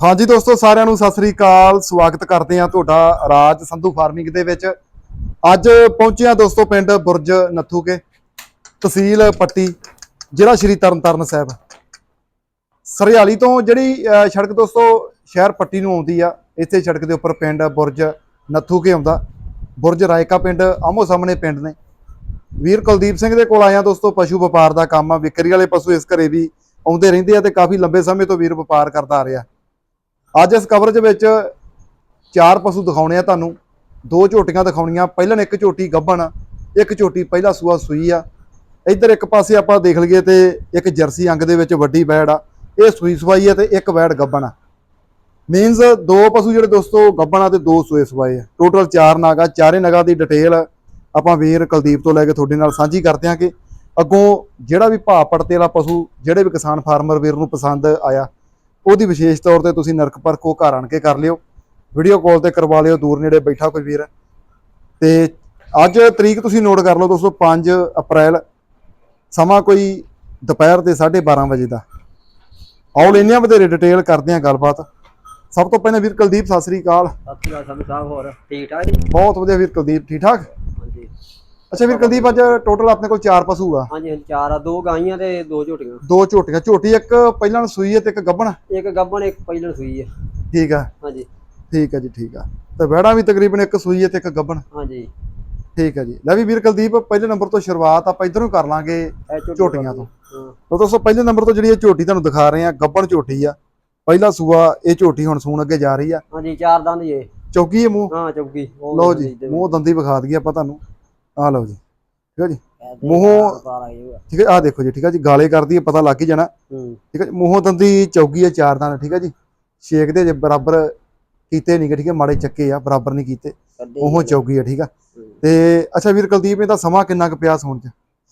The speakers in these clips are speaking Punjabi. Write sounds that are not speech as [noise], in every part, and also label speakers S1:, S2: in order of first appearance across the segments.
S1: ਹਾਂਜੀ ਦੋਸਤੋ, ਸਾਰਿਆਂ ਨੂੰ ਸਤਿ ਸ੍ਰੀ ਅਕਾਲ। ਸਵਾਗਤ ਕਰਦੇ ਹਾਂ ਤੁਹਾਡਾ ਰਾਜ ਸੰਧੂ ਫਾਰਮਿੰਗ ਦੇ ਵਿੱਚ। ਅੱਜ ਪਹੁੰਚਿਆ ਦੋਸਤੋ ਪਿੰਡ ਬੁਰਜ ਨੱਥੂਕੇ ਤਹਿਸੀਲ ਪੱਟੀ, ਜ਼ਿਲ੍ਹਾ ਸ਼੍ਰੀ ਤਰਨਤਾਰਨ ਸਾਹਿਬ। ਸਰਿਆਲੀ ਤੋਂ ਜਿਹੜੀ ਸੜਕ ਦੋਸਤੋ, ਸ਼ਹਿਰ ਪੱਟੀ ਨੂੰ ਆਉਂਦੀ ਆ, ਇੱਥੇ ਸੜਕ ਦੇ ਉੱਪਰ ਪਿੰਡ ਬੁਰਜ ਨੱਥੂਕੇ ਆਉਂਦਾ। ਬੁਰਜ ਰਾਇਕਾ ਪਿੰਡ ਆਮੋ ਸਾਹਮਣੇ ਪਿੰਡ ਨੇ। ਵੀਰ ਕੁਲਦੀਪ ਸਿੰਘ ਦੇ ਕੋਲ ਆਇਆ ਦੋਸਤੋ, ਪਸ਼ੂ ਵਪਾਰ ਦਾ ਕੰਮ ਆ। ਵਿਕਰੀ ਵਾਲੇ ਪਸ਼ੂ ਇਸ ਘਰੇ ਵੀ ਆਉਂਦੇ ਰਹਿੰਦੇ ਆ ਤੇ ਕਾਫੀ ਲੰਬੇ ਸਮੇਂ ਤੋਂ ਵੀਰ ਵਪਾਰ ਕਰਦਾ ਆ ਰਿਹਾ। ਅੱਜ ਇਸ ਕਵਰੇਜ ਵਿੱਚ ਚਾਰ ਪਸ਼ੂ ਦਿਖਾਉਣੇ ਆ ਤੁਹਾਨੂੰ। ਦੋ ਝੋਟੀਆਂ ਦਿਖਾਉਣੀਆਂ ਪਹਿਲਾਂ ਇੱਕ ਝੋਟੀ ਗੱਭਣ ਆ, ਇੱਕ ਝੋਟੀ ਪਹਿਲਾ ਸੂਆ ਸੂਈ ਆ। ਇੱਧਰ ਇੱਕ ਪਾਸੇ ਆਪਾਂ ਦੇਖ ਲਈਏ ਤੇ ਇੱਕ ਜਰਸੀ ਅੰਗ ਦੇ ਵਿੱਚ ਵੱਡੀ ਵੈੜ ਆ। ਇਹ ਸੂਈ ਸਵਾਈ ਆ ਤੇ ਇੱਕ ਵੈੜ ਗੱਭਣ ਆ। ਮੀਨਸ ਦੋ ਪਸ਼ੂ ਜਿਹੜੇ ਦੋਸਤੋ ਗੱਭਣ ਆ ਤੇ ਦੋ ਸੂਏ ਸਵਾਏ ਆ। ਟੋਟਲ ਚਾਰ ਨਾਗਾ ਚਾਰੇ ਨਗਾਂ ਦੀ ਡਿਟੇਲ ਆਪਾਂ ਵੀਰ ਕੁਲਦੀਪ ਤੋਂ ਲੈ ਕੇ ਤੁਹਾਡੇ ਨਾਲ ਸਾਂਝੀ ਕਰਦੇ ਹਾਂ ਕਿ ਅੱਗੋਂ ਜਿਹੜਾ ਵੀ ਭਾਅ ਪੜਤੇ ਵਾਲਾ ਪਸ਼ੂ ਜਿਹੜੇ ਵੀ ਕਿਸਾਨ ਫਾਰਮਰ ਵੀਰ ਨੂੰ ਪਸੰਦ ਆਇਆ ਉਹਦੀ ਵਿਸ਼ੇਸ਼ ਤੌਰ ਤੇ ਤੁਸੀਂ ਨਰਕ ਪਰਖੋ ਘਰ ਆਣ ਕੇ ਕਰ ਲਿਓ। ਵੀਡੀਓ ਕਾਲ ਤੇ ਕਰਵਾ ਲਿਓ ਦੂਰ ਨੇੜੇ ਬੈਠਾ ਕੋਈ ਵੀਰ। ਤੇ ਅੱਜ ਤਰੀਕ ਤੁਸੀਂ ਨੋਟ ਕਰ ਲਓ ਦੋਸਤੋ 5 ਅਪ੍ਰੈਲ ਸਮਾਂ ਕੋਈ ਦੁਪਹਿਰ ਦੇ 12:30 ਵਜੇ ਦਾ। ਲੈਂਦੇ ਹਾਂ ਵਧੇਰੇ ਡਿਟੇਲ ਕਰਦੇ ਹਾਂ ਗੱਲਬਾਤ। ਸਭ ਤੋਂ ਪਹਿਲਾਂ ਵੀਰ ਕੁਲਦੀਪ ਸਤਿ ਸ੍ਰੀ ਅਕਾਲ।
S2: ਸਤਿ ਸ਼੍ਰੀ ਅਕਾਲ ਸਾਹਿਬ ਹੋਰ ਠੀਕ ਠਾਕ? ਜੀ
S1: ਬਹੁਤ ਵਧੀਆ ਵੀਰ ਕੁਲਦੀਪ ਠੀਕ ਠਾਕ? ਅੱਛਾ ਵੀਰ ਕੁਲਦੀਪ ਅੱਜ ਟੋਟਲ ਆਪਣੇ ਕੋਲ ਚਾਰ ਪਸ਼ੂ ਆ।
S2: ਹਾਂਜੀ ਹਾਂਜੀ, ਚਾਰ ਆ ਦੋ ਗਾਈਆਂ ਤੇ ਦੋ ਝੋਟੀਆਂ।
S1: ਦੋ ਝੋਟੀਆਂ ਝੋਟੀ ਇੱਕ ਪਹਿਲਾਂ ਸੂਈ ਹੈ ਤੇ ਇੱਕ ਗੱਭਣ
S2: ਇੱਕ ਗੱਭਣ ਇੱਕ ਪਹਿਲਣ ਸੂਈ ਹੈ।
S1: ਠੀਕ ਆ।
S2: ਹਾਂਜੀ।
S1: ਠੀਕ ਹੈ ਜੀ ਠੀਕ ਆ। ਤੇ ਵਹਿੜਾ ਵੀ ਤਕਰੀਬਨ ਇੱਕ ਸੂਈ ਹੈ ਤੇ ਇੱਕ ਗੱਭਣ।
S2: ਹਾਂਜੀ।
S1: ਠੀਕ ਹੈ ਜੀ। ਲੈ ਵੀ ਵੀਰ ਕੁਲਦੀਪ ਪਹਿਲੇ ਨੰਬਰ ਤੋਂ ਸ਼ੁਰੂਆਤ ਆਪਾਂ ਇਧਰੋਂ ਕਰ ਲਾਂਗੇ
S2: ਇਹ ਝੋਟੀ
S1: ਝੋਟੀਆਂ ਤੋਂ। ਤਾਂ ਦੋਸਤੋ ਪਹਿਲੇ ਨੰਬਰ ਤੋਂ ਜਿਹੜੀ ਇਹ ਝੋਟੀ ਤੁਹਾਨੂੰ ਦਿਖਾ ਰਹੇ ਆ ਗੱਭਣ ਝੋਟੀ ਆ। ਪਹਿਲਾ ਸੂਆ ਇਹ ਝੋਟੀ ਹੁਣ ਸੂਣ ਅੱਗੇ ਜਾ ਰਹੀ ਆ।
S2: ਹਾਂਜੀ ਚਾਰ ਦੰਦ ਜੇ।
S1: ਚੌਕੀ ਹੈ ਮੂੰਹ?
S2: ਹਾਂ ਚੌਕੀ।
S1: ਲਓ ਜੀ ਮੂੰਹ ਦੰਦੀ ਵਿਖਾ ਦਈਏ ਆਪਾਂ ਤੁਹਾਨੂੰ। ਆ ਲਓ ਜੀ ਠੀਕ ਹੈ ਜੀ? ਮੂੰਹੋਂ-। ਠੀਕ ਹੈ ਆ ਦੇਖੋ ਜੀ ਠੀਕ ਹੈ ਜੀ ਗਾਲੇ ਕਰਦੀ ਹੈ ਪਤਾ ਲੱਗ ਹੀ ਜਾਣਾ। ਠੀਕ ਹੈ ਜੀ ਮੂੰਹੋਂ ਦੰਦੀ ਚੌਕੀ ਹੈ ਚਾਰ ਦਾਣਾ ਠੀਕ ਹੈ ਜੀ। ਛੇਕ ਦੇ ਜੇ ਬਰਾਬਰ ਕੀਤੇ ਨਹੀਂ ਠੀਕ ਹੈ ਮਾੜੇ ਚੱਕੇ ਆ ਬਰਾਬਰ ਨਹੀਂ ਕੀਤੇ। ਮੂੰਹੋਂ ਚੌਕੀ ਹੈ ਠੀਕ ਆ। ਤੇ ਅੱਛਾ ਵੀਰ ਕੁਲਦੀਪ ਇਹਦਾ ਸਮਾਂ ਕਿੰਨਾ ਕੁ ਪਿਆ ਸੌਣ ਚ?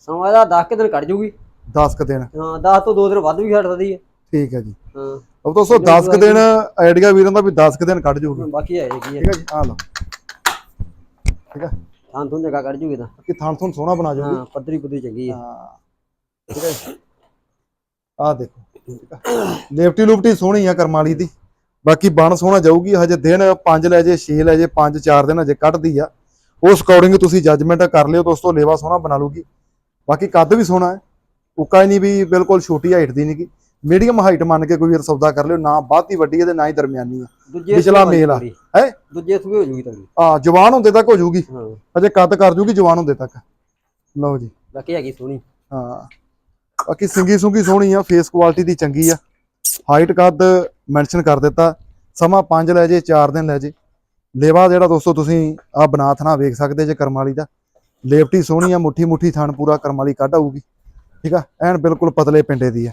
S2: ਸਮਾਂ ਦਾ 10 ਦਿਨ ਕੱਢ ਜੂਗੀ।
S1: 10 ਕ ਦਿਨ।
S2: ਹਾਂ 10 ਤੋਂ ਦੋ ਦਿਨ ਵੱਧ ਵੀ ਛੱਡ ਸਕਦੀ ਹੈ
S1: ਠੀਕ ਹੈ ਜੀ।
S2: ਹਾਂ।
S1: ਉਹ ਦੋਸਤੋ 10 ਕ ਦਿਨ ਆਈਡੀਆ ਵੀਰਾਂ ਦਾ ਵੀ 10 ਕ ਦਿਨ ਕੱਢ ਜੂਗੀ।
S2: ਬਾਕੀ ਹੈ ਕੀ ਹੈ
S1: ਠੀਕ ਹੈ ਜੀ ਆ ਲਓ। ਠੀਕ ਹੈ
S2: ਥਾਂ ਤੋਂ ਜਗ੍ਹਾ ਕੱਢ ਜੂਗੀ ਤਾਂ।
S1: ਕਿ ਥਾਂ ਥੋਂ ਸੋਹਣਾ ਬਣਾ ਜਾਊਗੀ
S2: ਹਾਂ ਪੱਧਰੀ ਪੁੱਧਰੀ ਚੰਗੀ ਹੈ
S1: ਹਾਂ। ਠੀਕ ਹੈ। ਆ ਦੇਖੋ ਲੇਫਟੀ ਲੂਫਟੀ ਸੋਹਣੀ ਆ ਕਰਮ ਵਾਲੀ ਦੀ। ਬਾਕੀ ਬਣ ਸੋਹਣਾ ਜਾਊਗੀ ਹਜੇ ਦਿਨ 5 ਲੈ ਜੇ 6 ਲੈ ਜੇ 5 4 ਦਿਨ ਹਜੇ ਕੱਢਦੀ ਆ। ਉਸ ਅਕੋਰਡਿੰਗ ਤੁਸੀਂ ਜੱਜਮੈਂਟ ਕਰ ਲਿਓ ਦੋਸਤੋ ਲੇਵਾ ਸੋਹਣਾ ਬਣਾ ਲੂਗੀ। ਬਾਕੀ ਕੱਦ ਵੀ ਸੋਹਣਾ ਹੈ। ਉੱਕਾ ਹੀ ਨਹੀਂ ਵੀ ਬਿਲਕੁਲ ਛੋਟੀ ਹਾਈਟ ਦੀ ਨਹੀਂਗੀ ਮੀਡੀਅਮ ਹਾਈਟ ਮੰਨ ਕੇ ਕੋਈ ਵੀਰ ਸੌਦਾ ਕਰ ਲਿਓ ਨਾ ਬਾਹਤੀ ਵੱਡੀ ਹੈ ਤੇ ਨਾ ਹੀ ਦਰਮਿਆਨੀ ਆ ਪਿਛਲਾ ਮੇਲ ਆ। ਹੈ?
S2: ਦੂਜੇ ਸੂਏ ਹੋ ਜੂਗੀ ਤਗੜੀ
S1: ਆ ਜਵਾਨ ਹੁੰਦੇ ਤੱਕ ਹੋ ਜੂਗੀ। ਹਜੇ ਕੱਦ ਕਰ ਜੂਗੀ ਜਵਾਨ ਹੁੰਦੇ ਤੱਕ। ਲਓ ਜੀ।
S2: ਬਾਕੀ ਹੈਗੀ ਸੋਹਣੀ।
S1: ਹਾਂ। ਬਾਕੀ ਸਿੰਗੀ ਸੁੰਗੀ ਸੋਹਣੀ ਆ ਫੇਸ ਕੁਆਲਿਟੀ ਦੀ ਚੰਗੀ ਆ। ਹਾਈਟ ਕੱਦ ਮੈਂਸ਼ਨ ਕਰ ਦਿੱਤਾ। ਸਮਾਂ 5 ਲੈ ਜੇ 4 ਦਿਨ ਲੈ ਜੇ। ਲੇਵਾ ਜਿਹੜਾ ਦੋਸਤੋ ਤੁਸੀਂ ਆ ਬਨਾਥ ਨਾ ਵੇਖ ਸਕਦੇ ਜੇ ਕਰਮ ਵਾਲੀ ਦਾ। ਲੇਵਟੀ ਸੋਹਣੀ ਆ ਮੁੱਠੀ ਮੁੱਠੀ ਥਣ ਪੂਰਾ ਕਰਮ ਵਾਲੀ ਕੱਢ ਆਊਗੀ। ਠੀਕ ਆ? ਐਨ ਬਿਲਕੁਲ ਪਤਲੇ ਪਿੰਡੇ ਦੀ ਆ।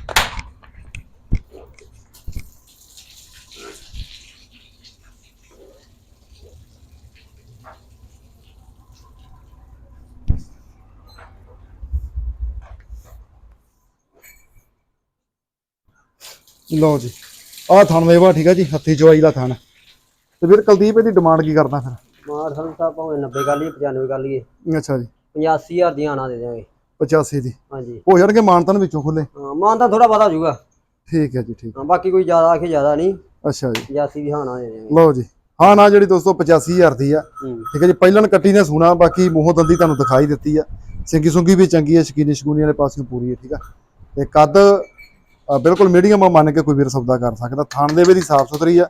S1: ਲਓ ਜੀ। ਆਹ ਥਣ ਵੇਵਾ ਠੀਕ ਆ ਜੀ ਹੱਥੀ ਚਵਾਈ ਦਾ ਥਣ ਤੇ ਵੀਰ ਕੁਲਦੀਪ ਇਹਦੀ ਡਿਮਾਂਡ ਕੀ ਕਰਦਾ ਫਿਰ?
S2: ਮਾਰ ਸੰਧੂ ਸਾਹਿਬ ਭਾਵੇਂ 90 ਕਰ ਲਈਏ 95 ਕਰ ਲਈਏ।
S1: ਅੱਛਾ ਜੀ।
S2: 85000 ਦੀਆਂ ਆਣਾ ਦੇ ਦਿਆਂਗੇ।
S1: 85 ਦੀ।
S2: ਹਾਂਜੀ।
S1: ਹੋ ਜਾਣਗੇ ਮਾਨਤਨ ਵਿੱਚੋਂ ਖੁੱਲੇ?
S2: ਹਾਂ ਮਾਨ ਤਾਂ ਥੋੜਾ ਪਤਾ ਹੋ ਜਾਊਗਾ।
S1: ਠੀਕ ਹੈ ਜੀ ਠੀਕ।
S2: ਹਾਂ ਬਾਕੀ ਕੋਈ ਜ਼ਿਆਦਾ ਆਖੇ ਜ਼ਿਆਦਾ ਨਹੀਂ।
S1: ਅੱਛਾ ਜੀ।
S2: 85 ਦੀ ਹਾਣਾ ਦੇ ਦਿਆਂਗੇ।
S1: ਲਓ ਜੀ। ਹਾਂ ਨਾ ਜਿਹੜੀ ਦੋਸਤੋ 85000 ਦੀ ਆ।
S2: ਹੂੰ।
S1: ਠੀਕ ਹੈ ਜੀ ਪਹਿਲਣ ਕੱਟੀ ਨੇ ਸੂਣਾ ਬਾਕੀ ਮੂੰਹੋਂ ਦੰਦੀ ਤੁਹਾਨੂੰ ਦਿਖਾਈ ਦਿੱਤੀ ਆ। ਸਿੰਗੀ ਸੁੰਗੀ ਵੀ ਚੰਗੀ ਆ ਸ਼ਕੀਨੀ ਸ਼ਕੂਨੀ ਵਾਲੇ ਪਾਸਿਓਂ ਪੂਰੀ ਹੈ ਠੀਕ ਆ। ਤੇ ਕੱਦ ਬਿਲਕੁਲ ਮੀਡੀਅਮ ਮੰਨ ਕੇ ਕੋਈ ਵੀਰ ਸੌਦਾ ਕਰ ਸਕਦਾ। ਥਾਣ ਦੇ ਵੀ ਦੀ ਸਾਫ਼ ਸੁਥਰੀ ਆ।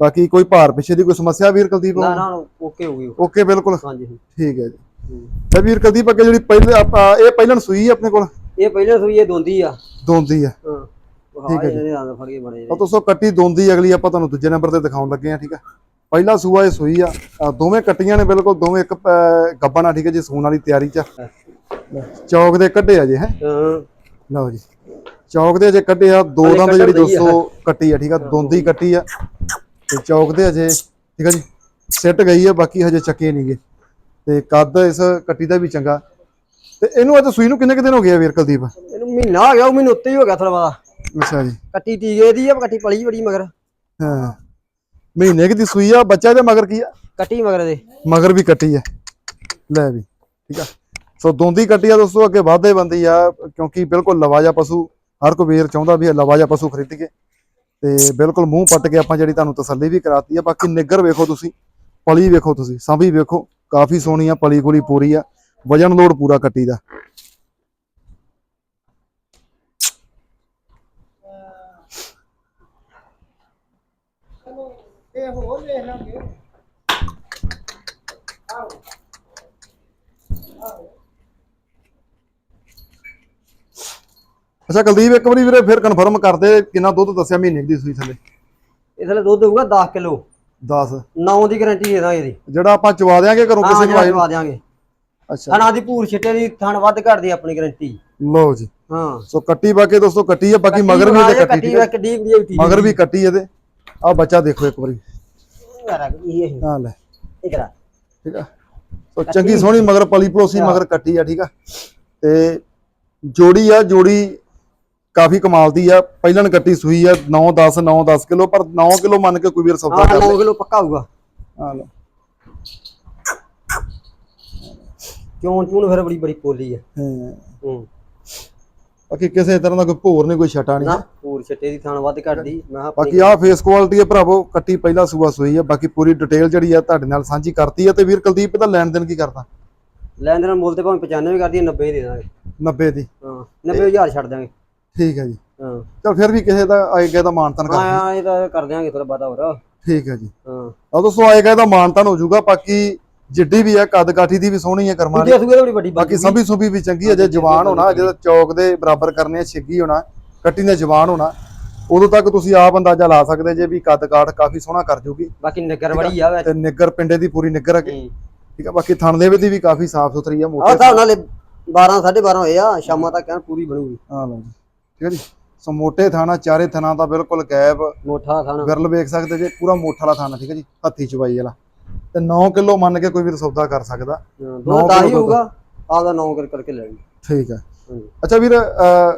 S1: ਬਾਕੀ ਕੋਈ ਭਾਰ ਪਿੱਛੇ ਦੀ ਕੋਈ ਸਮੱਸਿਆ ਵੀਰ ਕੁਲਦੀਪ
S2: ਨਾ ਨਾ ਓਕੇ ਹੋ ਗਈ
S1: ਓਕੇ ਬਿਲਕੁਲ।
S2: ਹਾਂਜੀ
S1: ਠੀਕ ਹੈ ਜੀ। ਤੇ ਵੀਰ ਕੁਲਦੀਪ ਅੱਗੇ ਜਿਹੜੀ ਪਹਿਲੇ ਇਹ ਪਹਿਲਣ ਸੂਈ ਆਪਣੇ ਕੋਲ?
S2: ਇਹ ਪਹਿਲੇ ਸੂਈ ਇਹ ਦੋਂਦੀ ਆ।
S1: ਦੋਂਦੀ ਆ। ਠੀਕ ਹੈ
S2: ਨਾਲ ਫੜ ਕੇ ਬਣੇ
S1: ਉਹ ਦੋਸਤੋ ਕੱਟੀ ਦੋਂਦੀ ਅਗਲੀ ਆਪਾਂ ਤੁਹਾਨੂੰ ਦੂਜੇ ਨੰਬਰ ਤੇ ਦਿਖਾਉਣ ਲੱਗੇ ਆ ਠੀਕ ਆ। ਪਹਿਲਾ ਸੂਆ ਇਹ ਸੂਈ ਆ। ਦੋਵੇਂ ਕੱਟੀਆਂ ਨੇ ਬਿਲਕੁਲ ਦੋਵੇਂ ਇੱਕ ਗੱਭਣ ਆ ਠੀਕ ਹੈ ਜੀ ਸੂਣ ਵਾਲੀ ਤਿਆਰੀ ਚ। ਚੌਕ ਦੇ ਕੱਢੇ ਆ ਜੇ ਹੈ।
S2: ਹਾਂ।
S1: ਲਓ ਜੀ। ਚੌਕ ਦੇ ਅਜੇ ਕੱਢੇ ਆ ਦੋ ਦੰਦ ਜਿਹੜੀ
S2: ਆ।
S1: 200 ਕੱਟੀ ਆ ਠੀਕ ਆ ਦੋਂਦੀ ਕੱਟੀ ਆ। ਤੇ ਚੌਕ ਦੇ ਅਜੇ ਠੀਕ ਆ ਜੀ ਸਿੱਟ ਗਈ ਆ ਬਾਕੀ ਹਜੇ ਚੱਕੇ ਨਹੀਂਗੇ ਤੇ ਕੱਦ ਇਸ ਕੱਟੀ ਦਾ ਵੀ ਚੰਗਾ। ਤੇ ਇਹਨੂੰ ਅੱਜ ਸੂਈ ਨੂੰ ਕਿੰਨੇ ਕੁ ਦਿਨ ਹੋ ਗਏ ਆ ਵੀਰ ਕੁਲਦੀਪ?
S2: ਇਹਨੂੰ ਮਹੀਨਾ ਹੋ ਗਿਆ ਉਹ ਮੈਨੂੰ ਉੱਤੇ ਹੀ ਹੋ ਗਿਆ ਥੋੜਾ ਬਾਦਾ
S1: ਅੱਛਾ ਜੀ।
S2: ਕੱਟੀ ਟੀਕੇ ਦੀ ਆ ਕੱਟੀ ਪਲੀ ਬੜੀ ਮਗਰ।
S1: ਹਾਂ। ਮਹੀਨੇ ਕੁ ਦੀ ਸੂਈ ਆ ਬੱਚਾ ਇਹਦੇ ਮਗਰ ਕੀ ਆ?
S2: ਕੱਟੀ ਮਗਰ ਦੇ।
S1: ਮਗਰ ਵੀ ਕੱਟੀ ਹੈ ਲੈ ਵੀ ਠੀਕ ਆ। ਸੋ ਦੋਂਦੀ ਕੱਟੀ ਆ ਦੋਸਤੋ ਅੱਗੇ ਵਾਧੇ ਬੰਦੀ ਆ ਕਿਉਂਕਿ ਬਿਲਕੁਲ ਲਵਾਜਾ ਪਸ਼ੂ ਹਰ ਕੋਈ ਵੀਰ ਚਾਹੁੰਦਾ ਵੀ ਇਹ ਲਵਾਜਾ ਪਸ਼ੂ ਖਰੀਦੀਏ ਤੇ ਬਿਲਕੁਲ ਮੂੰਹ ਪੱਟ ਕੇ ਆਪਾਂ ਜਿਹੜੀ ਤੁਹਾਨੂੰ ਤਸੱਲੀ ਵੀ ਕਰਾਤੀ ਆ, ਬਾਕੀ ਨਿੱਗਰ ਵੇਖੋ ਤੁਸੀਂ, ਪਲੀ ਵੇਖੋ ਤੁਸੀਂ, ਸਾਂਭੀ ਵੇਖੋ, ਕਾਫੀ ਸੋਹਣੀ ਆ ਪਲੀ ਗੁਲੀ ਪੂਰੀ ਆ, ਵਜਨ ਲੋਡ ਪੂਰਾ ਕੱਟੀ ਦਾ। ਅੱਛਾ ਕੁਲਦੀਪ ਇੱਕ ਵਾਰੀ ਵੀਰੇ ਫਿਰ ਕਨਫਰਮ ਕਰ ਦੇ ਕਿੰਨਾ ਦੁੱਧ ਦੱਸਿਆ ਮਹੀਨੇ ਦੀ ਸੂਈ ਥੱਲੇ?
S2: ਇਸ ਲਈ ਦੁੱਧ ਹੋਊਗਾ 10 ਕਿਲੋ।
S1: 10
S2: 9 ਦੀ ਗਾਰੰਟੀ ਦੇ ਦਾਂਗੇ ਇਹਦੀ।
S1: ਜਿਹੜਾ ਆਪਾਂ ਚਵਾ ਦਿਆਂਗੇ ਘਰੋਂ
S2: ਹਾਂ
S1: ਕਿਸੇ ਨੂੰ
S2: ਦਵਾ ਦਿਆਂਗੇ।
S1: ਅੱਛਾ।
S2: ਥਣਾ ਦੀ ਭੂਰ ਛਿੱਟੇ ਦੀ ਥਣ ਵੱਧ ਘਟਦੀ ਆਪਣੀ ਗਾਰੰਟੀ
S1: ਲਓ ਜੀ।
S2: ਹਾਂ।
S1: ਸੋ ਕੱਟੀ ਬਾਕੀ ਦੋਸਤੋ ਕੱਟੀ ਆ ਬਾਕੀ ਮਗਰ ਵੀ ਇਹਦੇ ਕੱਟੀ ਠੀਕ ਆ।
S2: ਕੱਟੀ ਵੀ
S1: ਮਗਰ ਵੀ ਕੱਟੀ ਇਹਦੇ। ਆ ਬੱਚਾ ਦੇਖੋ ਇੱਕ ਵਾਰੀ।
S2: ਇਹ
S1: ਆ। ਲੈ। ਠੀਕ ਆ। ਸੋ ਚੰਗੀ ਸੋਹਣੀ ਮਗਰ ਪਲੀ ਪਲੋਸੀ ਮਗਰ ਕੱਟੀ ਆ ਠੀਕ ਆ। ਤੇ ਜੋੜੀ ਆ ਜੋੜੀ ਕਾਫੀ ਕਮਾਲ ਦੀ ਆ ਪਹਿਲਾਂ ਕੱਟੀ ਸੂਈ ਆ 9 10 9 10 ਕਿਲੋ ਪਰ 9 ਕਿਲੋ ਮੰਨ ਕੇ ਕੋਈ ਵੀਰ ਸੌਦਾ
S2: ਹਾਂ
S1: ਕਰ
S2: 9 ਕਿਲੋ ਪੱਕਾ ਹੋਊਗਾ।
S1: ਆ ਲੈ।
S2: ਚੋਣ ਚੂਣ ਫਿਰ ਬੜੀ ਬੜੀ ਪੋਲੀ ਆ।
S1: ਹਾਂ।
S2: ਹੂੰ।
S1: ਬਾਕੀ ਕਿਸੇ ਤਰ੍ਹਾਂ ਦਾ ਕੋਈ ਭੋਰ ਨਹੀਂ ਕੋਈ ਛਟਾ ਨਹੀਂ
S2: ਨਾ ਭੂਰ ਛਿੱਟੇ ਦੀ ਥਣ ਵੱਧ ਘਟਦੀ ਮੈਂ
S1: ਬਾਕੀ ਆ ਫੇਸ ਕੁਆਲਿਟੀ ਹੈ ਭਰਾਵੋ ਕੱਟੀ ਪਹਿਲਾ ਸੂਆ ਸੂਈ ਆ ਬਾਕੀ ਪੂਰੀ ਡਿਟੇਲ ਜਿਹੜੀ ਆ ਤੁਹਾਡੇ ਨਾਲ ਸਾਂਝੀ ਕਰਤੀ ਆ ਤੇ ਵੀਰ ਕੁਲਦੀਪ ਇਹਦਾ ਲੈਣ ਦੇਣ ਕੀ ਕਰਦਾ?
S2: ਲੈਣ ਦੇਣ ਮੁੱਲ ਤੇ ਭਾਵੇਂ 95 ਕਰਦੀ 90 ਦੇ ਦਾਂਗੇ।
S1: 90 ਦੀ।
S2: ਹਾਂ 90000 ਛੱਡ ਦਾਂਗੇ।
S1: ਠੀਕ ਹੈ ਜੀ।
S2: ਹਾਂ।
S1: ਚਲ ਫਿਰ ਵੀ ਕਿਸੇ ਦਾ ਆਏ ਗਏ ਦਾ ਮਾਨਤਨ ਕਰ
S2: ਹਾਂ ਇਹ ਤਾਂ ਕਰ ਦਿਆਂਗੇ ਥੋੜਾ ਬਾਤਾ ਹੋਰ।
S1: ਠੀਕ ਹੈ ਜੀ।
S2: ਹਾਂ।
S1: ਆ ਦੋਸਤੋ ਆਏ ਗਏ ਦਾ ਮਾਨਤਨ ਹੋ ਜਾਊਗਾ ਬਾਕੀ ਜਿੱਡੀ ਵੀ ਆ ਕੱਦ ਕਾਠੀ ਦੀ ਵੀ ਸੋਹਣੀ ਹੈ ਕਰਮਾਂ ਦੀ।
S2: ਤਾਂ
S1: ਬਾਕੀ ਸੰਭੀ ਸੁਭੀ ਵੀ ਚੰਗੀ ਹੈ ਜੇ ਜਵਾਨ ਹੋਣਾ ਅਜੇ ਤਾਂ ਚੌਕ ਦੇ ਬਰਾਬਰ ਕਰਨੇ ਆ ਛਿੱਗੀ ਹੋਣਾ ਕੱਟੀ ਨੇ ਜਵਾਨ ਹੋਣਾ ਉਦੋਂ ਤੱਕ ਤੁਸੀਂ ਆਪ ਅੰਦਾਜ਼ਾ ਲਾ ਸਕਦੇ ਜੇ ਵੀ ਕੱਦ ਕਾਠ ਕਾਫੀ ਸੋਹਣਾ ਕਰ ਜੂਗੀ।
S2: ਬਾਕੀ ਨਗਰ ਬੜੀ ਆ ਵਿੱਚ।
S1: ਤੇ ਨਿੱਗਰ ਪਿੰਡੇ ਦੀ ਪੂਰੀ ਨਿੱਗਰ ਹੈ
S2: ਹੂੰ।
S1: ਠੀਕ ਹੈ ਬਾਕੀ ਥਣ ਦੇ ਵੀ ਦੀ ਵੀ ਕਾਫੀ ਸਾਫ਼ ਸੁਥਰੀ ਆ ਮੋਟੇ
S2: ਹਿਸਾਬ ਨਾਲ 12 12:30 ਹੋਏ ਆ ਸ਼ਾਮਾਂ ਤੱਕ ਐਨ ਪੂਰੀ ਬਣੂਗੀ।
S1: ਹਾਂ ਲਓ ਜੀ। ਠੀਕ ਹੈ ਜੀ? ਸੋ ਮੋਟੇ ਥਾਣਾ ਚਾਰੇ ਥਣਾ ਦਾ ਬਿਲਕੁਲ ਗੈਪ।
S2: ਮੋਠਾ ਥਾਣਾ
S1: ਵਿਰਲ ਵੇਖ ਸਕਦੇ ਜੇ ਪੂਰਾ ਮੋਠਾ ਵਾਲਾ ਥਾਣਾ ਠੀਕ ਹੈ ਜੀ? ਹੱਥੀ ਚਵਾਈ ਵਾਲਾ। ਤੇ 9 ਕਿਲੋ ਮੰਨ ਕੇ ਕੋਈ ਵੀ ਸੌਦਾ ਕਰ ਸਕਦਾ।
S2: ਦੋ ਦਾ ਹੀ ਹੋਊਗਾ। ਆਪਦਾ 9 ਕਰ ਕਰਕੇ ਲੈ ਲਈ।
S1: ਠੀਕ ਹੈ
S2: ਹਾਂਜੀ।
S1: ਅੱਛਾ ਵੀਰ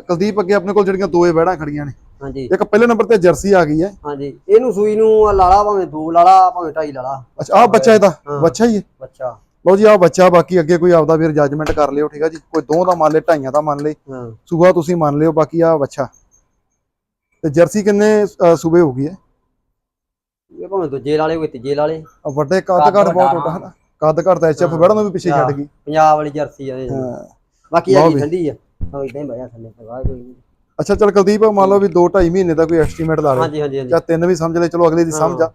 S1: ਕੁਲਦੀਪ ਅੱਗੇ ਆਪਣੇ ਕੋਲ ਜਿਹੜੀਆਂ ਦੋਏ ਵਹਿੜਾਂ ਖੜੀਆਂ ਨੇ।
S2: ਹਾਂਜੀ।
S1: ਇੱਕ ਪਹਿਲੇ ਨੰਬਰ ਤੇ ਜਰਸੀ ਆ ਗਈ ਹੈ।
S2: ਹਾਂਜੀ। ਇਹਨੂੰ ਸੂਈ ਨੂੰ ਲਾਲਾ ਭਾਵੇਂ ਦੋ ਲਾਲਾ ਭਾਵੇਂ ਢਾਈ ਲਾਲਾ
S1: ਅੱਛਾ ਆਹ ਬੱਚਾ ਇਹਦਾ। ਬੱਚਾ ਹੀ ਹੈ?
S2: ਬੱਚਾ।
S1: ਲਓ ਜੀ ਆਹ ਬੱਚਾ ਬਾਕੀ ਅੱਗੇ ਕੋਈ ਆਪਦਾ ਵੀਰ ਜੱਜਮੈਂਟ ਕਰ ਲਿਓ ਠੀਕ ਹੈ ਜੀ? ਕੋਈ ਦੋ ਦਾ ਮੰਨ ਲੇ ਢਾਈਆਂ ਦਾ ਮੰਨ ਲੇ ਸੂਬਾ ਤੁਸੀਂ ਮੰਨ ਲਿਓ ਬਾਕੀ ਆਹ ਬੱਚਾ। ਤੇ ਜਰਸੀ ਕਿੰਨੇ ਸੂਬੇ ਹੋ ਗਈ ਹੈ?
S2: ਇਹ ਭਾਵੇਂ ਦੂਜੇ ਲਾਲੇ ਕੋਈ ਤੀਜੇ
S1: ਆਹ ਵੱਡੇ ਕੱਦ ਘੜ ਬਹੁਤ
S2: ਵੱਡਾ,
S1: ਹਨਾ। ਕੱਦ ਘੜ ਤਾਂ ਐਚਐਫ ਵਹਿੜਾਂ ਨੂੰ ਵੀ ਪਿੱਛੇ ਛੱਡ ਗਈ।
S2: ਪੰਜਾਬ ਵਾਲੀ ਜਰਸੀ ਆ ਇਹ। ਬਾਕੀ ਆ
S1: ਵੀ।
S2: ਠੰਡੀ ਆ। ਹਾਂ ਇਦਾਂ ਹੀ ਬਹਿਆ ਥੱਲੇ ਪਰਵਾਹ ਕੋਈ ਨਹੀਂ।
S1: ਅੱਛਾ ਚਲ ਕੁਲਦੀਪ ਮੰਨ ਲਓ ਵੀ 2 2.5 ਮਹੀਨੇ ਦਾ ਕੋਈ ਐਸਟੀਮੇਟ ਲਾ ਲਿਓ।
S2: ਹਾਂਜੀ ਹਾਂਜੀ। ਹਾਂਜੀ
S1: ਜਾਂ ਤਿੰਨ ਵੀ ਸਮਝ ਲੈ ਚਲੋ ਅਗਲੇ ਦੀ ਸਮਝ ਆ।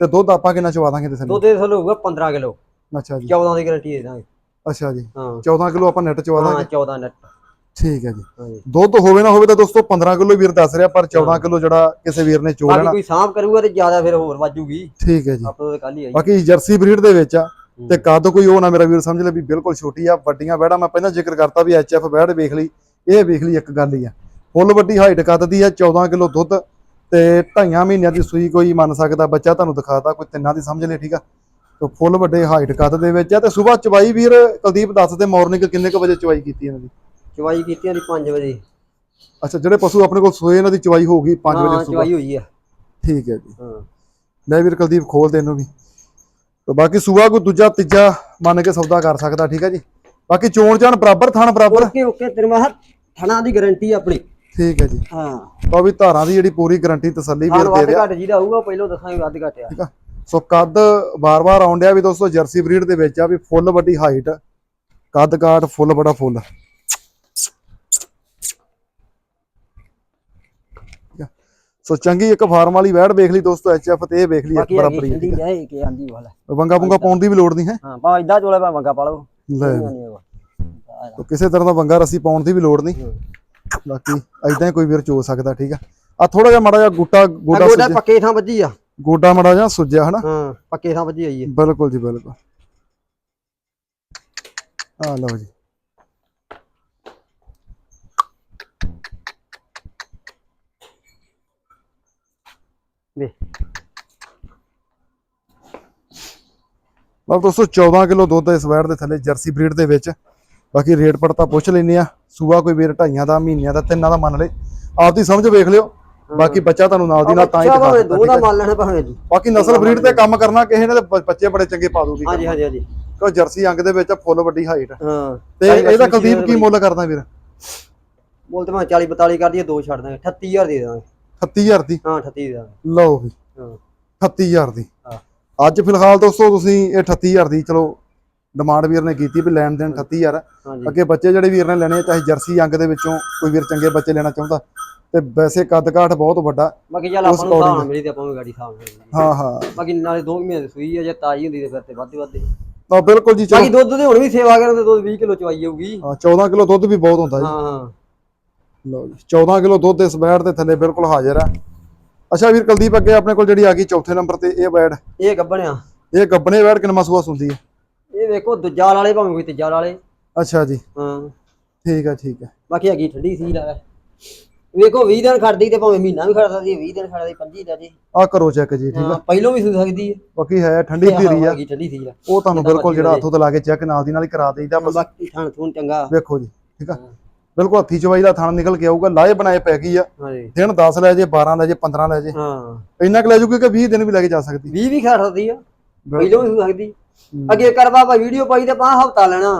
S1: ਤੇ ਦੁੱਧ ਆਪਾਂ ਕਿੰਨਾ ਚਵਾ ਦਾਂਗੇ ਤੇ
S2: ਦੁੱਧ ਦੇ ਥੱਲੇ ਹੋਊਗਾ 15 ਕਿਲੋ।
S1: ਅੱਛਾ ਜੀ।
S2: 14 ਦੀ ਗਾਰੰਟੀ ਦੇ ਦਾਂਗੇ।
S1: ਅੱਛਾ ਜੀ।
S2: ਹਾਂ।
S1: 14 ਕਿਲੋ ਆਪਾਂ ਨੈਟ ਚਵਾ
S2: ਹਾਂ
S1: ਦਾਂਗੇ
S2: 14 ਨੈਟ
S1: ਠੀਕ ਹੈ ਜੀ।
S2: ਹਾਂਜੀ
S1: ਦੁੱਧ ਹੋਵੇ ਨਾ ਹੋਵੇ ਤਾਂ ਦੋਸਤੋ 15 ਕਿਲੋ ਵੀਰ ਦੱਸ ਰਿਹਾ ਪਰ 14 ਕਿਲੋ ਜਿਹੜਾ ਕਿਸੇ ਵੀਰ ਨੇ ਚੋ
S2: ਬਾਕੀ
S1: ਲੈਣਾ।
S2: ਕੋਈ ਸਾਂਭ ਕਰੂਗਾ ਤੇ ਜ਼ਿਆਦਾ ਫਿਰ ਹੋਰ ਵਾਜੂਗੀ।
S1: ਠੀਕ ਹੈ ਜੀ।
S2: ਆਪਾਂ ਤਾਂ ਕੱਲ ਹੀ ਆਈ
S1: ਬਾਕੀ ਜਰਸੀ ਬਰੀਡ ਦੇ ਵਿੱਚ ਆ ਤੇ ਕੱਦ ਕੋਈ ਉਹ ਨਾ ਮੇਰਾ ਵੀਰ ਸਮਝ ਲੈ ਵੀ ਬਿਲਕੁਲ ਛੋਟੀ ਆ ਵੱਡੀਆਂ ਵਹਿੜਾਂ ਮੈਂ ਪਹਿਲਾਂ ਜ਼ਿਕਰ ਕਰਤਾ ਵੀ ਐਚਐਫ ਵਹਿੜ ਵੇਖ ਲਈ ਇਹ ਵੇਖ ਲਈ ਇੱਕ ਗੱਲ ਹੀ ਆ। ਫੁੱਲ ਵੱਡੀ ਹਾਈਟ ਕੱਦ ਦੀ ਆ 14 ਕਿਲੋ ਦੁੱਧ ਤੇ ਢਾਈਆਂ ਮਹੀਨਿਆਂ ਦੀ ਸੂਈ ਕੋਈ ਮੰਨ ਸਕਦਾ ਬੱਚਾ ਤੁਹਾਨੂੰ ਦਿਖਾਤਾ ਕੋਈ ਤਿੰਨਾਂ ਦੀ ਸਮਝ ਲੈ ਠੀਕ ਆ? ਤੇ ਫੁੱਲ ਵੱਡੇ ਹਾਈਟ ਕੱਦ ਦੇ ਵਿੱਚ ਆ ਤੇ ਸਵੇਰ ਚਵਾਈ ਵੀਰ ਕੁਲਦੀਪ ਦੱਸ ਦੇ ਮਾਰਨਿੰਗ ਕਿੰਨੇ ਕੁ ਵਜੇ ਚਵਾਈ ਕੀਤੀ ਇਹਨਾਂ ਦੀ?
S2: ਚਵਾਈ ਕੀਤੀ ਦੀ 5 ਵਜੇ।
S1: ਅੱਛਾ ਜਿਹੜੇ ਪਸ਼ੂ ਆਪਣੇ ਕੋਲ ਸੋਏ ਇਹਨਾਂ ਦੀ ਚਵਾਈ ਹੋਊਗੀ 5
S2: ਹਾਂ
S1: ਵਜੇ ਸਵੇਰ।
S2: ਚਵਾਈ ਹੋਈ ਆ।
S1: ਠੀਕ ਹੈ ਜੀ।
S2: ਹਾਂ।
S1: ਲੈ ਵੀਰ ਕੁਲਦੀਪ ਖੋਲ ਦੇ ਇਹਨੂੰ ਵੀ। ਤੇ ਬਾਕੀ ਸੂਆ ਕੋਈ ਦੂਜਾ ਤੀਜਾ ਮੰਨ ਕੇ ਸੌਦਾ ਕਰ ਸਕਦਾ ਠੀਕ ਹੈ ਜੀ। ਬਾਕੀ ਚੋਣ ਚਾਣ ਬਰਾਬਰ ਥਣ ਬਰਾਬਰ?
S2: ਓਕੇ ਓਕੇ ਤੇਰੇ ਮਾ ਥਣਾ ਦੀ ਗਾਰੰਟੀ ਆਪਣੀ।
S1: ਠੀਕ ਹੈ ਜੀ।
S2: ਹਾਂ।
S1: ਤਾਂ ਵੀ ਧਾਰਾਂ ਦੀ ਜਿਹੜੀ ਪੂਰੀ ਗਾਰੰਟੀ ਤਸੱਲੀ ਵੀਰ
S2: ਹਾਂ
S1: ਦੇ
S2: ਵੱਧ
S1: ਰਿਹਾ।
S2: ਘੱਟ ਜਿਹਦਾ ਆਊਗਾ ਪਹਿਲਾਂ ਦੱਸਾਂਗੇ ਵੱਧ ਘੱਟ ਆ।
S1: ਠੀਕ ਆ। ਸੋ ਕੱਦ ਬਾਰ-ਬਾਰ ਆਉਂਦਿਆ ਵੀ ਦੋਸਤੋ ਜਰਸੀ ਬਰੀਡ ਦੇ ਵਿੱਚ ਆ ਵੀ ਫੁੱਲ ਵੱਡੀ ਹਾਈਟ ਕੱਦ ਕਾਠ ਫੁੱਲ ਬੜਾ ਫੁੱਲ। ਠੀਕ। ਸੋ ਚੰਗੀ ਇੱਕ ਫਾਰਮ ਵਾਲੀ ਵੈੜ ਵੇਖ ਲਈ ਦੋਸਤੋ ਐਚਐਫ ਤੇ ਇਹ ਵੇਖ ਲਈ ਇੱਕ ਬਰਾਬਰ ਹੀ
S2: ਠੰਡੀ ਜਾਏ ਕਿ ਆਂਦੀ ਵਾਲਾ।
S1: ਵੰਗਾ ਪੁੰਗਾ ਪਾਉਣ ਦੀ ਵੀ ਲੋੜ ਨਹੀਂ ਹੈ।
S2: ਹਾਂ ਬਾ ਇਦਾਂ ਚੋਲੇ ਪਾ ਮੰਗਾ ਪਾ ਲਓ।
S1: ਲੈ। ਤੋ ਕਿਸੇ ਤਰ੍ਹਾਂ ਦਾ ਵੰਗਾ ਰੱਸੀ ਪਾਉਣ ਦੀ ਵੀ ਲੋੜ ਨਹੀਂ। ਬਾਕੀ ਐਦਾਂ ਹੀ ਕੋਈ ਵੀਰ ਚੋ ਸਕਦਾ ਠੀਕ ਆ। ਆ ਥੋੜਾ ਜਿਹਾ ਮਾੜਾ ਜਿਹਾ ਗੂਟਾ ਗੋਡਾ
S2: ਪੱਕੇ ਥਾਂ ਵੱਜੀ ਆ।
S1: ਗੋਡਾ ਮਾੜਾ ਜਿਹਾ ਸੁੱਜਿਆ ਹਨਾ?
S2: ਹਾਂ ਪੱਕੇ ਥਾਂ ਵੱਜੀ ਆਈ ਹੈ
S1: ਬਿਲਕੁਲ ਜੀ ਬਿਲਕੁਲ। ਆ ਲਓ ਜੀ।
S2: ਵੇ।
S1: ਲਓ ਦੋਸਤੋ 14 ਕਿਲੋ ਦੁੱਧ ਇਸ ਵੈੜ ਦੇ ਥੱਲੇ ਜਰਸੀ ਬਰੀਡ ਦੇ ਵਿੱਚ। ਬਾਕੀ ਰੇਟ ਪੜਤਾ ਪੁੱਛ ਲੈਨੇ ਆ ਸੂਆ ਕੋਈ ਵੀਰ ਢਾਈਆਂ ਦਾ ਮਹੀਨਿਆਂ ਦਾ ਤਿੰਨਾਂ ਦਾ ਮੰਨ ਲੈ ਆਪਦੀ ਸਮਝ ਵੇਖ ਲਿਓ। ਬਾਕੀ ਬੱਚਾ ਤੁਹਾਨੂੰ ਨਾਲ ਦੀ ਨਾਲ ਤਾਂ ਹੀ ਦਿਖਾ
S2: ਭਾਵੇਂ ਦੋ ਦਾ। ਮੰਨ ਲੈਣਾ ਭਾਵੇਂ ਜੀ।
S1: ਬਾਕੀ ਨਸਲ ਬਰੀਡ ਤੇ ਕੰਮ ਕਰਨਾ ਕਿਸੇ ਨੇ ਤੇ ਬੱਚੇ ਬੜੇ ਚੰਗੇ ਪਾ ਦੂਗੀ
S2: ਹਾਂਜੀ ਹਾਂਜੀ ਹਾਂਜੀ।
S1: ਕਿਉਂ ਜਰਸੀ ਅੰਗ ਦੇ ਵਿੱਚ ਫੁੱਲ ਵੱਡੀ ਹਾਈਟ
S2: ਹਾਂ।
S1: ਤੇ ਇਹਦਾ ਕੁਲਦੀਪ ਕੀ ਮੁੱਲ ਕਰਦਾ ਵੀਰ?
S2: ਮੁੱਲ ਤੇ ਮੈਂ 40 42 ਕਰ ਦਈਏ ਦੋ ਛੱਡ ਦਾਂਗੇ। 38000 ਦੇ ਦਾਂਗੇ।
S1: 38000 ਦੀ?
S2: ਹਾਂ 38 ਦੇ ਦਾਂਗੇ
S1: ਲਓ ਵੀ।
S2: ਹਾਂ।
S1: 38000 ਦੀ।
S2: ਹਾਂ।
S1: ਅੱਜ ਫਿਲਹਾਲ ਦੋਸਤੋ ਤੁਸੀਂ ਇਹ 38000 ਦੀ ਚਲੋ ਡਿਮਾਂਡ ਵੀਰ ਨੇ ਕੀਤੀ ਵੀ ਲੈਣ ਦੇਣ 38000
S2: ਹਾਂਜੀ।
S1: ਅੱਗੇ ਬੱਚੇ ਜਿਹੜੇ ਵੀਰ ਨੇ ਲੈਣੇ ਚਾਹੇ ਜਰਸੀ ਅੰਗ ਦੇ ਵਿੱਚੋਂ ਕੋਈ ਵੀਰ ਚੰਗੇ ਬੱਚੇ ਲੈਣਾ ਚਾਹੁੰਦਾ ਤੇ ਵੈਸੇ ਕੱਦ ਕਾਠ ਬਹੁਤ ਵੱਡਾ।
S2: ਬਾਕੀ ਚੱਲ ਆਪਾਂ ਨੂੰ ਸਾਹ ਮਿਲੀ ਤੇ ਆਪਾਂ ਵੀ ਗਾੜੀ ਸਾਹ ਮਿਲੀ
S1: ਹਾਂ ਹਾਂ।
S2: ਬਾਕੀ ਨਾਲੇ 2 ਮਹੀਨੇ ਦੀ ਸੂਈ ਆ ਜੇ ਤਾਜੀ ਹੁੰਦੀ ਤੇ ਫਿਰ ਤੇ ਵੱਧ ਵੱਧ
S1: ਤਾਂ ਬਿਲਕੁਲ ਜੀ
S2: ਬਾਕੀ ਦੁੱਧ ਦੇ ਹੁਣ ਵੀ ਸੇਵਾ ਕਰਨ ਤੇ ਦੁੱਧ 20 ਕਿਲੋ ਚਵਾਈ ਜਾਊਗੀ।
S1: ਹਾਂ, 14 ਕਿਲੋ ਦੁੱਧ ਵੀ ਬਹੁਤ ਹੁੰਦਾ ਜੀ।
S2: ਹਾਂ ਹਾਂ।
S1: ਲਓ ਜੀ 14 ਕਿਲੋ ਦੁੱਧ ਇਸ ਬੈੜ ਦੇ ਥੱਲੇ ਬਿਲਕੁਲ ਹਾਜ਼ਰ ਆ। ਅੱਛਾ ਵੀਰ ਕੁਲਦੀਪ ਅੱਗੇ ਆਪਣੇ ਕੋਲ ਜਿਹੜੀ ਆ ਗਈ ਚੌਥੇ ਨੰਬਰ ਤੇ ਇਹ ਬੈੜ
S2: ਇਹ ਗੱਬਣਿਆ
S1: ਇਹ ਗੱਬਣੇ ਬੈੜ ਕਿੰਨਾ ਸੂਆ ਸੁੰਦੀ ਹੈ
S2: ਇਹ ਵੇਖੋ ਦੂਜਾ ਵਾਲੇ ਭਾਵੇਂ ਕੋਈ ਤੀਜਾ ਵਾਲੇ
S1: ਅੱਛਾ ਜੀ।
S2: ਹਾਂ।
S1: ਠੀਕ ਆ ਠੀਕ ਆ।
S2: ਬਾਕੀ ਹੈਗੀ ਠੰਡੀ ਸੀ ਲਾ ਵੇਖੋ 20 ਦਿਨ ਖੜਦੀ ਤੇ ਭਾਵੇਂ ਮਹੀਨਾ ਵੀ ਖੜ ਸਕਦੀ ਹੈ 20 ਦਿਨ ਖੜਦੀ 25 ਦਾ ਜੀ
S1: ਆ ਕਰੋ ਚੈੱਕ ਜੀ ਠੀਕ ਆ।
S2: ਹਾਂ ਪਹਿਲੋਂ ਵੀ ਸੁ ਸਕਦੀ ਹੈ
S1: ਬਾਕੀ ਹੈ ਠੰਡੀ ਧੀਰੀ ਆ।
S2: ਠੰਡੀ ਸੀ
S1: ਉਹ ਤੁਹਾਨੂੰ ਬਿਲਕੁਲ ਜਿਹੜਾ ਹੱਥੋਂ ਤੇ ਲਾ ਕੇ ਚੈੱਕ ਨਾਲ ਦੀ ਨਾਲ ਹੀ ਕਰਾ ਦੇਈਦਾ ਬਸ।
S2: ਬਾਕੀ ਥਣ ਥੂਣ ਚੰਗਾ।
S1: ਵੇਖੋ ਜੀ ਠੀਕ ਆ। ਬਿਲਕੁਲ ਹੱਥੀ ਚਵਾਈ ਦਾ ਥਣ ਨਿਕਲ ਕੇ ਆਊਗਾ ਲਾਏ ਬਣਾਏ ਪੈ ਗਈ ਆ।
S2: ਹਾਂਜੀ।
S1: ਦਿਨ 10 ਲੈ ਜੇ 12 ਲੈ ਜੇ 15 ਲੈ ਜੇ।
S2: ਹਾਂ।
S1: ਇੰਨਾ ਕੁ ਲੈ ਜੂਗੀ ਕਿ 20 ਦਿਨ ਵੀ ਲੈ ਕੇ ਜਾ ਸਕਦੀ।
S2: 20 ਵੀ ਖੜ ਸਕਦੀ ਆ। ਪਹਿਲੋਂ ਵੀ ਸੁ ਸਕਦੀ। ਅੱਗੇ ਕਰਵਾ ਆਪਾਂ ਵੀਡੀਓ ਪਾਈ ਤੇ ਪਾ ਹਫਤਾ ਲੈਣਾ।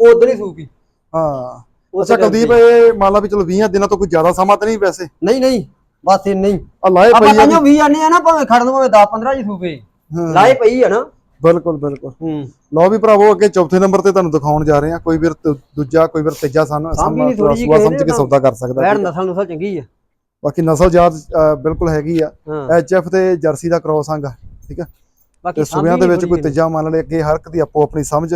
S2: ਉਧਰ ਹੀ ਸੂਪੀ
S1: ਹਾਂ। ਅੱਛਾ ਕੁਲਦੀਪ ਇਹ ਮੰਨ ਲਾ ਵੀ ਚਲੋ 20 ਦਿਨਾਂ ਤੋਂ ਕੋਈ ਜ਼ਿਆਦਾ ਸਮਾਂ ਤਾਂ ਨਹੀਂ ਵੈਸੇ?
S2: ਨਹੀਂ ਨਹੀਂ ਬਸ ਇਹ ਨਹੀਂ।
S1: ਆ ਲਾਏ
S2: ਆਪਾਂ
S1: ਪਈ ਆ
S2: ਤਾਂ 20 ਆਨੇ ਆ ਨਾ ਭਾਵੇਂ ਖੜਨ ਭਾਵੇਂ 10 15 ਜੀ
S1: ਹਾਂ।
S2: ਲਾਏ ਪਈ ਆ ਨਾ।
S1: ਬਿਲਕੁਲ ਬਿਲਕੁਲ।
S2: ਹੂੰ।
S1: ਲਓ ਵੀ ਭਰਾਵੋ ਅੱਗੇ ਚੌਥੇ ਨੰਬਰ ਤੇ ਤੁਹਾਨੂੰ ਦਿਖਾਉਣ ਜਾ ਰਹੇ ਹਾਂ। ਕੋਈ ਵੀਰ ਤ- ਦੂਜਾ ਕੋਈ ਵੀਰ ਤੀਜਾ ਸਨ
S2: ਸਾਂਭੀ ਨੀ ਥੋੜ੍ਹੀ ਜਿਹੀ ਕਿਸੇ
S1: ਸਮਝ ਕੇ
S2: ਨੇ
S1: ਸੌਦਾ ਕਰ ਸਕਦਾ
S2: ਬੈਠ
S1: ਜੀ।
S2: ਨਸਲ ਨਸਲ ਚੰਗੀ ਆ।
S1: ਬਾਕੀ ਨਸਲ ਜਾਤ ਅ, ਬਿਲਕੁਲ ਹੈਗੀ ਆ।
S2: ਹਾਂ।
S1: ਐਚਐਫ ਤੇ ਜਰਸੀ ਦਾ ਕ੍ਰੋਸ ਅੰਗ ਆ ਠੀਕ ਆ
S2: ਬਾਕੀ
S1: ਤੇ ਸੁਬਿਆਂ ਦੇ ਵਿੱਚ ਕੋਈ ਤੀਜਾ ਮੰਨ ਲੈ ਅੱਗੇ ਹਰ ਇੱਕ ਦੀ ਆਪੋ ਆਪਣੀ ਸਮਝ।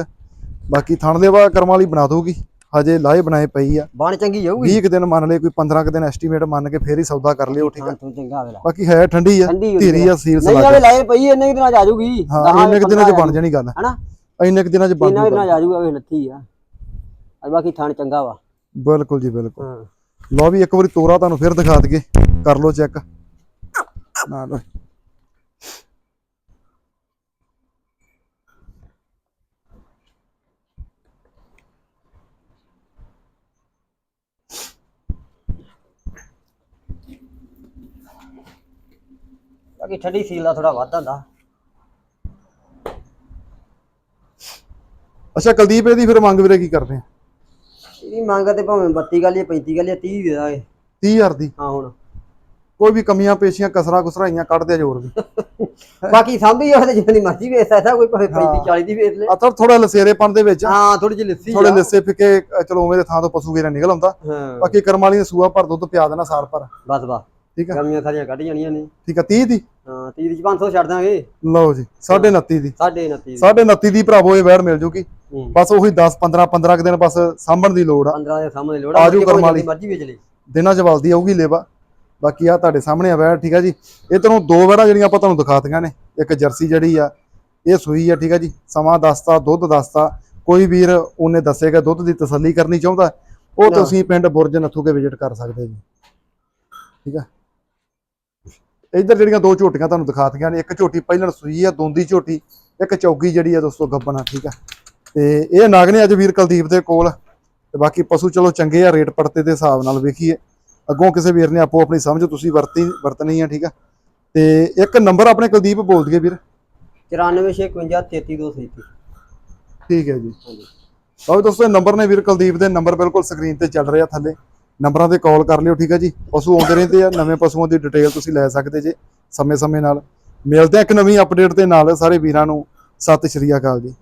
S1: ਬਾਕੀ ਥਣ ਦੇ ਵਾ ਕਰਮਾਂ ਵਾਲੀ ਬਣਾ ਦਊਗੀ। ਹਜੇ ਲਾਏ ਬਣਾਏ ਪਈ ਆ।
S2: ਬਾਣ ਚੰਗੀ ਜਾਊਗੀ?
S1: 20 ਕੁ ਦਿਨ ਮੰਨ ਲਏ ਕੋਈ 15 ਕੁ ਦਿਨ ਐਸਟੀਮੇਟ ਮੰਨ ਕੇ ਫੇਰ ਹੀ ਸੌਦਾ ਕਰ ਲਿਓ ਠੀਕ ਆ?
S2: ਚੰਗਾ
S1: ਬਾਕੀ ਹੈ ਠੰਡੀ ਆ ਧੀਰੀ ਆ ਸੀਲ
S2: ਨਹੀਂ
S1: ਸਲਾ
S2: ਆਵੇ ਲਾਏ ਪਈ ਇੰਨੇ ਕੁ ਦਿਨਾਂ ਚ ਆ ਜਾਊਗੀ।
S1: ਹਾਂ ਇੰਨੇ ਦਿਨਾਂ 'ਚ ਬਣ ਜਾਣੀ ਗੱਲ
S2: ਹਨਾ?
S1: ਇੰਨੇ ਕੁ ਦਿਨਾਂ 'ਚ ਬਣ
S2: ਇੰਨਾ ਦਿਨਾਂ ਚ ਆ ਜਾਊਗਾ ਵੇ ਲੱਥੀ ਆ। ਅੱਜ ਬਾਕੀ ਥਣ ਚੰਗਾ ਵਾ।
S1: ਬਿਲਕੁਲ ਜੀ ਬਿਲਕੁਲ। ਲਓ ਵੀ ਇੱਕ ਵਾਰੀ ਤੋਰਾ ਤੁਹਾਨੂੰ ਫਿਰ ਦਿਖਾ ਦਈਏ। ਕਰ ਲਓ ਚੈੱਕ। ਨਾ ਲਓ
S2: ਬਾਕੀ ਠੰਡੀ ਸੀਲ ਦਾ ਥੋੜਾ ਵੱਧ ਹੁੰਦਾ
S1: ਅੱਛਾ ਕੁਲਦੀਪ ਇਹਦੀ ਫਿਰ ਮੰਗ ਵੀਰੇ ਕੀ ਕਰਦੇ ਆ?
S2: ਇਹਦੀ ਮੰਗ ਤੇ ਭਾਵੇਂ 32 ਗੱਲ ਜਾਂ 35 ਗੱਲ ਜਾਂ 30 ਦੇ ਦਾਂਗੇ।
S1: 30000 ਦੀ?
S2: ਹਾਂ ਹੁਣ।
S1: ਕੋਈ ਵੀ ਕਮੀਆਂ ਪੇਸ਼ੀਆਂ ਕਸਰਾਂ ਕੁਸਰਾਈਆਂ ਕੱਢ ਦੇ ਜੋਰ ਵੀ। [laughs]
S2: ਬਾਕੀ ਸਾਂਭੀ ਉਹਦੇ ਜਿੰਨੀ ਮਰਜ਼ੀ ਵੇਚ ਸਕਦਾ ਕੋਈ ਭਾਵੇਂ 35 40 ਦੀ ਵੇਚ ਲੈ।
S1: ਆ ਤਾਂ ਥੋੜਾ ਲਸੇਰੇਪਨ ਦੇ ਵਿੱਚ।
S2: ਹਾਂ ਥੋੜੀ ਜਿਹੀ ਲੱਸੀ
S1: ਥੋੜੇ ਲਿੱਸੇ ਫਿੱਕੇ ਚਲੋ ਉਵੇਂ ਦੇ ਥਾਂ ਤੋਂ ਪਸ਼ੂ ਵੀਰਾ ਨਿਕਲ ਆਉਂਦਾ। ਬਾਕੀ ਕਰਮ ਵਾਲੀ ਨੇ ਸੂਆ ਭਰ ਦੁੱਧ ਪਿਆ ਦੇਣਾ ਸਾਲ ਭਰ।
S2: ਬਸ ਬਸ।
S1: ਠੀਕ ਆ?
S2: ਗਰਮੀਆਂ ਸਾਰੀਆਂ ਕੱਢ ਜਾਣੀਆਂ ਨੇ।
S1: ਠੀਕ ਆ 30 ਦੀ?
S2: ਹਾਂ 30 ਦੀ 500 ਛੱਡ ਦਾਂਗੇ।
S1: ਲਓ ਜੀ 29.5 ਦੀ।
S2: ਸਾਢੇ 29 ਦੀ।
S1: 29.5 ਦੀ ਭਰਾਵੋ ਇਹ ਵੈੜ ਮਿਲ ਜੂਗੀ। ਬਸ ਉਹੀ 10 15 15 ਕੁ ਦਿਨ ਬਸ ਸਾਂਭਣ ਦੀ ਲੋੜ ਆ।
S2: 15 ਦੇ ਸਾਹਮਣੇ ਲੋੜ
S1: ਆ
S2: ਬਾਕੀ
S1: ਕਰਮ ਵਾਲੀ।
S2: ਮਰਜ਼ੀ ਵੇਚ ਲੈ।
S1: ਦਿਨਾਂ ਚ ਵਲਦੀ ਆਊਗੀ ਲੇਵਾ। ਬਾਕੀ ਆ ਤੁਹਾਡੇ ਸਾਹਮਣੇ ਆ ਵੈੜ ਠੀਕ ਆ ਜੀ। ਇਹ ਤੁਹਾਨੂੰ ਦੋ ਵੈੜਾਂ ਜਿਹੜੀਆਂ ਆਪਾਂ ਤੁਹਾਨੂੰ ਦਿਖਾਤੀਆਂ ਨੇ। ਇੱਕ ਜਰਸੀ ਜਿਹੜੀ ਆ ਇਹ ਸੂਈ ਆ ਠੀਕ ਆ ਜੀ। ਸਮਾਂ ਦੱਸਤਾ ਦੁੱਧ ਦੱਸਤਾ। ਕੋਈ ਵੀਰ ਉਹਨੇ ਦੱਸੇਗਾ ਦੁੱਧ ਦੀ ਤਸੱਲੀ ਕਰਨੀ ਚਾਹੁੰਦਾ। ਉਹ ਤੁਸੀਂ ਪਿੰਡ ਬੁਰਜ ਨੱਥੂ ਕੇ ਵਿਜ਼ਿਟ ਕਰ ਸਕਦੇ ਜੀ। ਠੀਕ ਆ? ਇੱਧਰ ਜਿਹੜੀਆਂ ਦੋ ਝੋਟੀਆਂ ਤੁਹਾਨੂੰ ਦਿਖਾਤੀਆਂ ਨੇ ਇੱਕ ਝੋਟੀ ਪਹਿਲਣ ਸੂਈ ਆ ਦੋਂਦੀ ਝੋਟੀ ਇੱਕ ਚੌਗੀ ਜਿਹੜੀ ਆ ਦੋਸਤੋ ਗੱਬਣ ਆ ਠੀਕ ਆ। ਤੇ ਇਹ ਨਾਗ ਨੇ ਅੱਜ ਵੀਰ ਕੁਲਦੀਪ ਦੇ ਕੋਲ ਤੇ ਬਾਕੀ ਪਸ਼ੂ ਚਲੋ ਚੰਗੇ ਆ ਰੇਟ ਪੜਤੇ ਦੇ ਹਿਸਾਬ ਨਾਲ ਵੇਖੀਏ। ਅੱਗੋਂ ਕਿਸੇ ਵੀਰ ਨੇ ਆਪੋ ਆਪਣੀ ਸਮਝ ਤੁਸੀਂ ਵਰਤੀ ਵਰਤਣੀ ਆ ਠੀਕ ਆ। ਤੇ ਇੱਕ ਨੰਬਰ ਆਪਣੇ ਕੁਲਦੀਪ ਬੋਲ ਦਈਏ ਵੀਰ।
S2: 9455
S1: ਠੀਕ ਹੈ ਜੀ।
S2: ਹਾਂਜੀ
S1: ਲਓ ਦੋਸਤੋ ਇਹ ਨੰਬਰ ਨੇ ਵੀਰ ਕੁਲਦੀਪ ਦੇ ਨੰਬਰ ਬਿਲਕੁਲ ਸਕਰੀਨ ਤੇ ਚੱਲ ਰਿਹਾ ਥੱਲੇ। ਨੰਬਰਾਂ ਤੇ ਕਾਲ ਕਰ ਲਿਓ, ਠੀਕ ਹੈ ਜੀ? ਪਸ਼ੂ ਆਉਂਦੇ ਰਹਿੰਦੇ ਆ, ਨਵੇਂ ਪਸ਼ੂਆਂ ਦੀ ਡਿਟੇਲ ਤੁਸੀਂ ਲੈ ਸਕਦੇ ਜੇ ਸਮੇਂ-ਸਮੇਂ ਨਾਲ। ਮਿਲਦੇ ਆ ਇੱਕ ਨਵੀਂ ਅਪਡੇਟ ਦੇ ਨਾਲ, ਸਾਰੇ ਵੀਰਾਂ ਨੂੰ। ਸਤਿ ਸ਼੍ਰੀ ਅਕਾਲ ਜੀ।